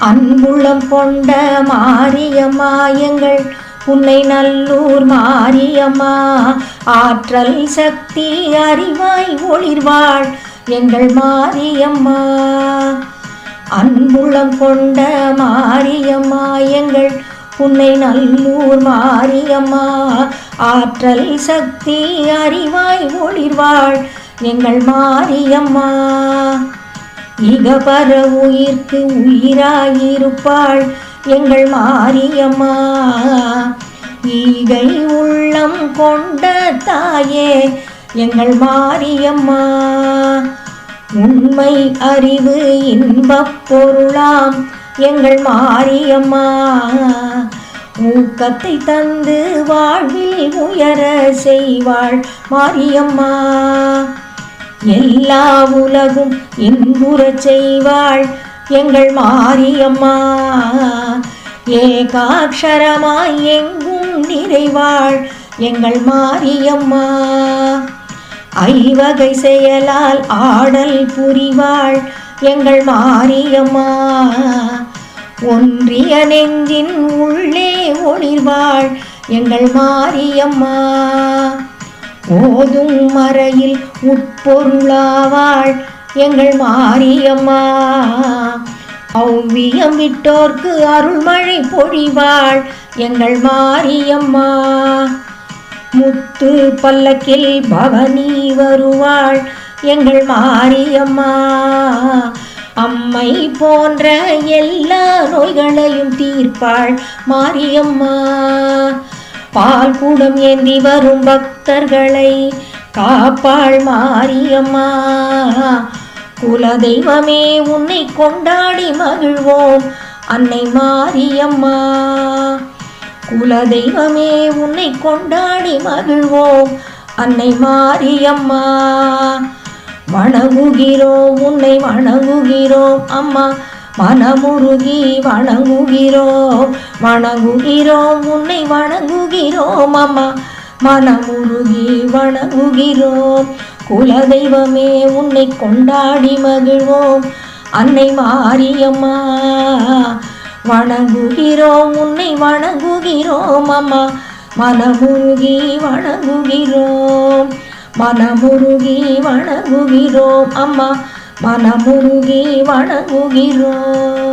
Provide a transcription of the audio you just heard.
அன்புள்ளம் கொண்ட மாரியம்மா எங்கள் உன்னை நல்லூர் மாரியம்மா. ஆற்றல் சக்தி அறிவாய் ஒளிர்வாள் எங்கள் மாரியம்மா. அன்புள்ளம் கொண்ட மாரியம்மா எங்கள் உன்னை நல்லூர் மாரியம்மா. ஆற்றல் சக்தி அறிவாய் ஒளிர்வாள் எங்கள் மாரியம்மா. இகபர உயிர்க்கு உயிராயிருப்பாள் எங்கள் மாரியம்மா. ஈகை உள்ளம் கொண்ட தாயே எங்கள் மாரியம்மா. உண்மை அறிவு இன்பப் பொருளாம் எங்கள் மாரியம்மா. ஊக்கத்தை தந்து வாழ்வில் உயர செய்வாள் மாரியம்மா. எல்லா உலகும் இன்புறச் செய்வாள் எங்கள் மாரியம்மா. ஏகாட்சரமாய் எங்கும் நிறைவாள் எங்கள் மாரியம்மா. ஐவகை செயலால் ஆடல் புரிவாள் எங்கள் மாரியம்மா. ஒன்றிய நெஞ்சின் உள்ளே ஒளிர்வாள் எங்கள் மாரியம்மா. போதும் மறையில் உட்பொருளாவாள் எங்கள் மாரியம்மா. ஔவியம் விட்டோர்க்கு அருள்மழை பொழிவாள் எங்கள் மாரியம்மா. முத்து பல்லக்கில் பவனி வருவாள் எங்கள் மாரியம்மா. அம்மை போன்ற எல்லா நோய்களையும் தீர்ப்பாள் மாரியம்மா. பால் குடம் ஏந்தி வரும் பக்தர்களை காப்பாள் மாரியம்மா. குலதெய்வமே உன்னை கொண்டாடி மகிழ்வோம் அன்னை மாரியம்மா. குலதெய்வமே உன்னை கொண்டாடி மகிழ்வோம் அன்னை மாரியம்மா. வணங்குகிறோம் உன்னை வணங்குகிறோம் அம்மா. மனமுருகி வணங்குகிறோம் வணங்குகிறோம் உன்னை வணங்குகிறோம் அம்மா மனமுருகி வணங்குகிறோம் குலதெய்வமே உன்னை கொண்டாடி மகிழ்வோம் அன்னை மாரியம்மா. வணங்குகிறோம் உன்னை வணங்குகிறோம் அம்மா மனமுருகி வணங்குகிறோம் மனமுருகி வணங்குகிறோம் அம்மா. மனமுருகி வணங்குகிறோம்